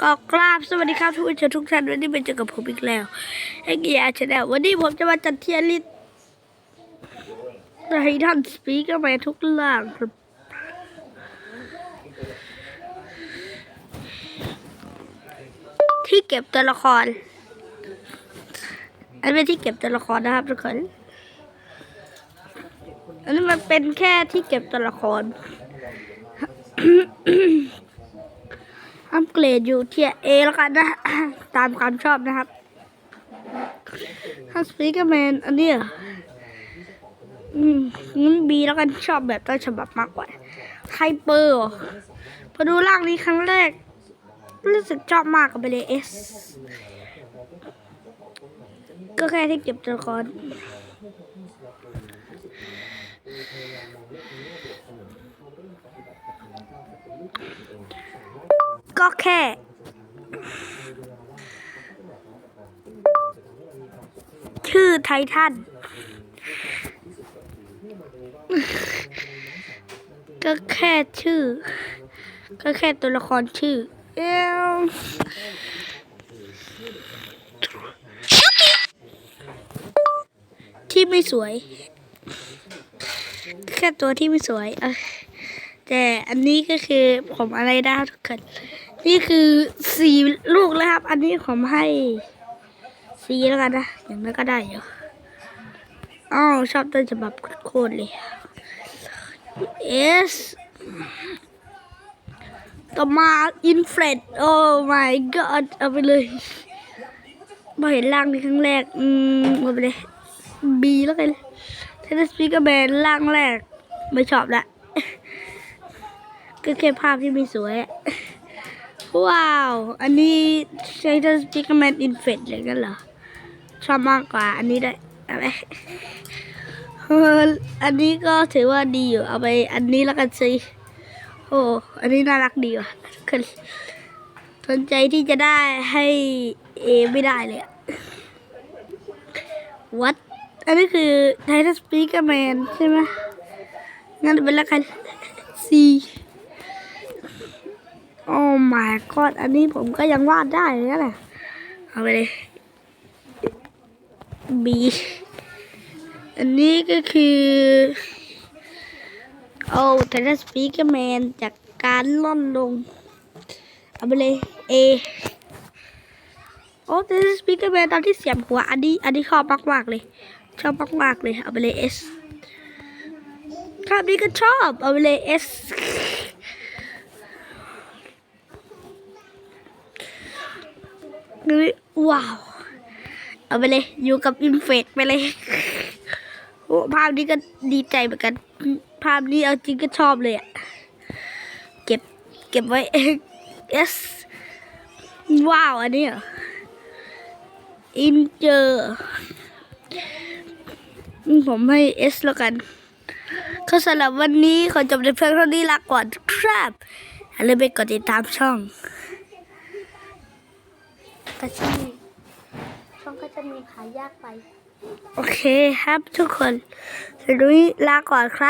ก็กราบสวัสดีครับทุกคนทุกท่านวันนี้มาเจอกับผมอีกแล้วไอ้เกียร์ชาแนลวันนี้ผมจะมาจัดเทียริสให้ท่านสปีกเกอร์มนทุกเรื่องครับที่เก็บตัวละคร อันเป็นที่เก็บตัวละครนะครับทุกคนอันนี้มันเป็นแค่ที่เก็บตัวละคร อัปเกรดอยู่เทียเอแล้วกันนะ ตามความชอบนะครับถ้าสปีกแมนอันนี้อืมงั้นบีแล้วกันชอบแบบต้นฉบับมากกว่าไฮเปอร์พอดูร่างนี้ครั้งแรก รู้สึกชอบมากกับไปเลยเอสก็แค่ที่เก็บตัวละค ก็แค่ ชื่อไททันก็แค่ชื่อ ก็แค่ตัวละครชื่อเอวที่ไม่สวย แค่ตัวที่ไม่สวยเออ แต่อันนี้ก็คือผมอะไรได้ทุกคนนี่คือสี่ลูกแล้วครับ อันนี้ผมให้สีแล้วกันนะอย่างนั้นก็ได้อยู่อ้าวชอบต้นฉบับโคตรเลย S ต่อมาอินเฟรดโอ้ my god เอาไปเลยมาเห็นร่างในครั้งแรก อืมเอาไปเลย B แล้วกันเทนสปีกเกอร์แบนร่างแรก ไม่ชอบละ ก็แค่ภาพที่ไม่สวย ว้าว อันนี้ใช้ทัสปิกแมนอินเฟดเลยกันเหรอ ชอบมากกว่า อันนี้ได้อะไรอันนี้ก็ถือว่าดีอยู่ เอาไปอันนี้แล้วกันสิ โอ้ อันนี้น่ารักดีว่ะคือสนใจที่จะได้ให้เอไม่ได้เลยอะ What อันนี้คือไททัสปีกแมนใช่ไหมงั้นเป็นละกัน C โอ้ my god อันนี้ผมก็ยังวาดได้เลยนะเอาไปเลย B อันนี้ก็คือโอ้แต่ถ้าสปีกแมนจากการล่อนลงเอาไปเลย A โอ้แต่ถ้าสปีกแมนตอนที่เสียบหัวอันนี้อันนี้ชอบมากๆเลย ชอบมากๆเลยเอาไปเลย S ภาพนี้ก็ชอบเอาไปเลย S นี่ว้าว เอาไปเลย อยู่กับอินเฟกไปเลยโอ้ภาพนี้ก็ดีใจเหมือนกัน ภาพนี้เอาจริงก็ชอบเลยอะเก็บเก็บไว้เอสว้าว อันนี้เหรออินเจอร์ผมให้เอสแล้วกันก็สำหรับวันนี้ขอจบในเพียงเท่านี้ลาก่อนครับอย่าลืมไปกดติดตามช่อง ก็จะมีช่องก็จะมีขายยากไป โอเคครับทุกคนสวัสดีลาก่อนครับ